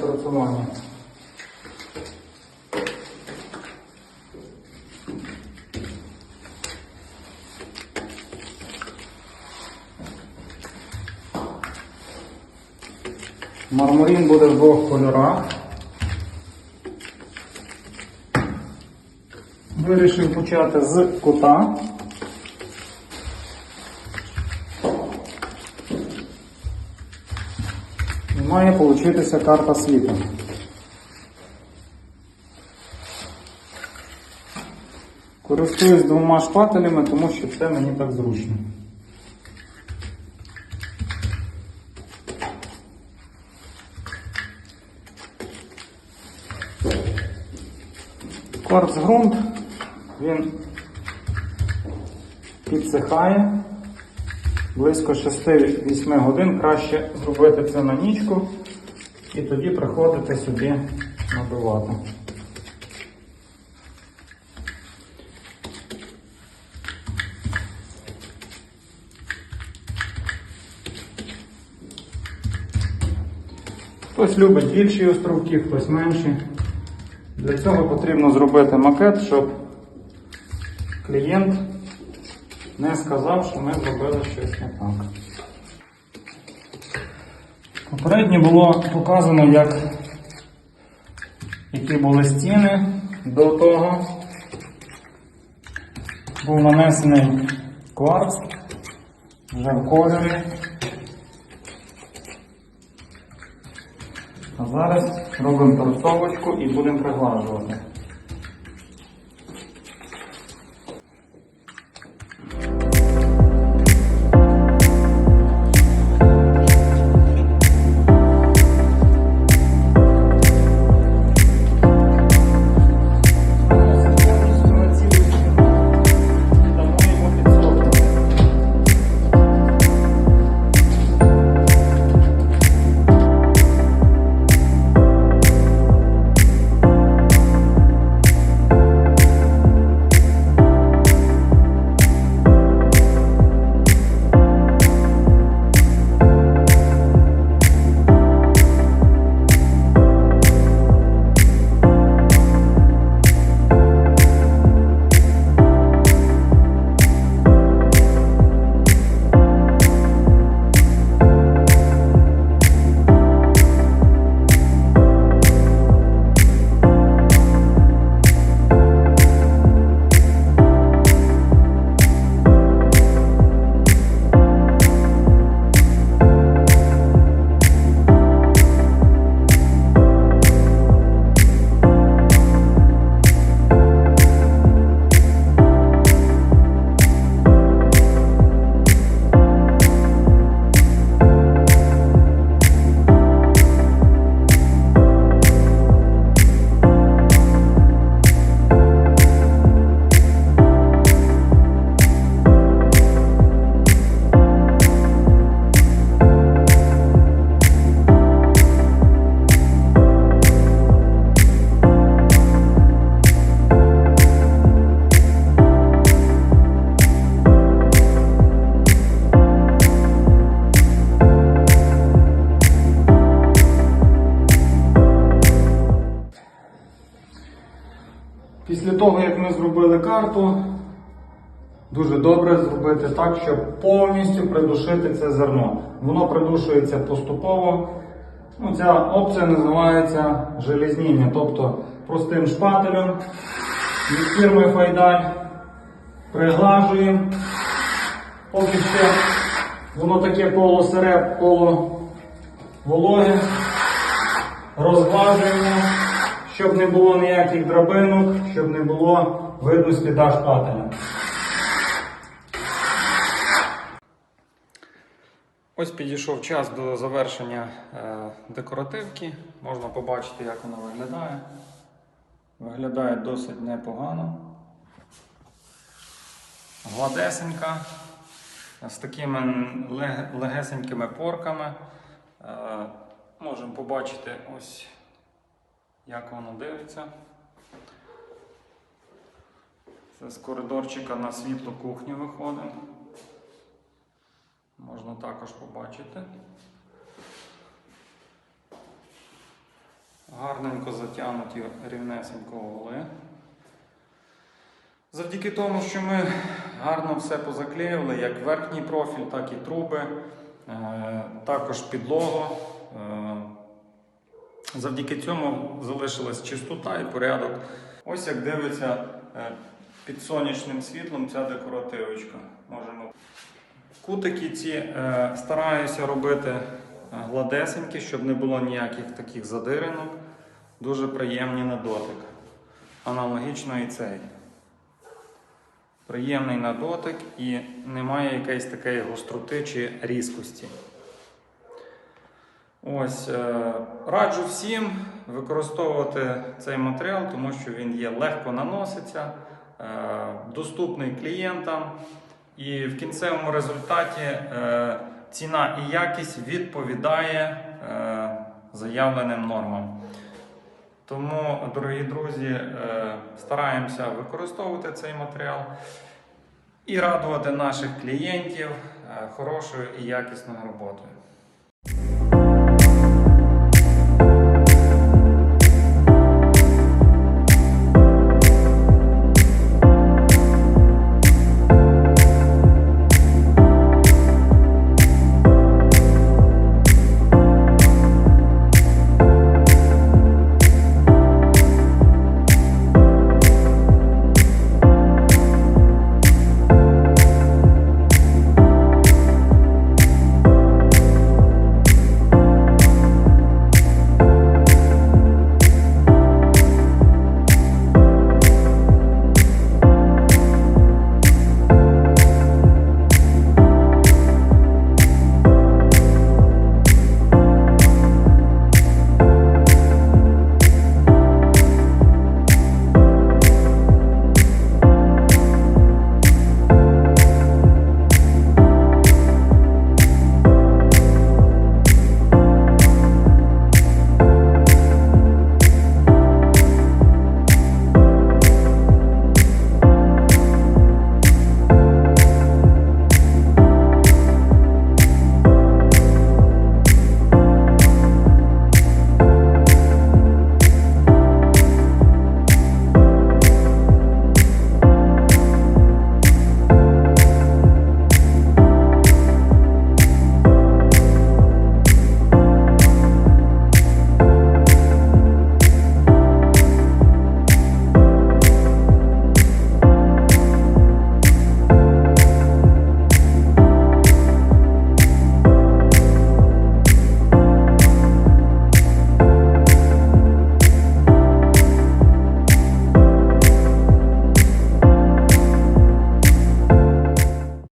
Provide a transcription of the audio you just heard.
торцування. Мармурін буде в двох кольорах. Вирішив почати з кута. Має получитися карта світу. Користуюсь двома шпателями, тому що це мені так зручно. Кварцґрунт, він підсихає близько 6-8 годин. Краще зробити це на нічку і тоді приходити сюди набивати. Хтось любить більші островки, хтось менші. Для цього потрібно зробити макет, щоб клієнт не сказав, що ми зробили щось не так. Попередньо було показано, як, які були стіни до того. Був нанесений кварц вже в кольорі. А зараз робимо торцовочку і будемо приглажувати. Того, як ми зробили карту, дуже добре зробити так, щоб повністю придушити це зерно. Воно придушується поступово. Ну, ця опція називається железніння, тобто простим шпателем від фірми Файдаль приглажуємо, поки ще воно таке полусире, полувологе, розглажуємо щоб не було ніяких драбинок, щоб не було видно сліда шпателя. Ось підійшов час до завершення е, декоративки. Можна побачити, як вона виглядає. Виглядає досить непогано. Гладесенька, з такими легесенькими порками. Е, Можемо побачити ось як воно дивиться. Це з коридорчика на світлу кухню виходимо. Можна також побачити. гарненько затягнуті рівнесенько угли. Завдяки тому, що ми гарно все позаклеювали, як верхній профіль, так і труби, е, також підлогу. Завдяки цьому залишилась чистота і порядок. Ось як дивиться е, під сонячним світлом ця декоративочка. Можемо. Кутики ці е, стараюся робити е, гладесенькі, щоб не було ніяких таких задиринок. Дуже приємні на дотик. Аналогічно і цей. Приємний на дотик і немає якоїсь такої гостроти чи різкості. Ось, е, раджу всім використовувати цей матеріал, тому що він є легко наноситься, е, доступний клієнтам, і в кінцевому результаті е, ціна і якість відповідає заявленим нормам. Тому, дорогі друзі, стараємося використовувати цей матеріал і радувати наших клієнтів хорошою і якісною роботою.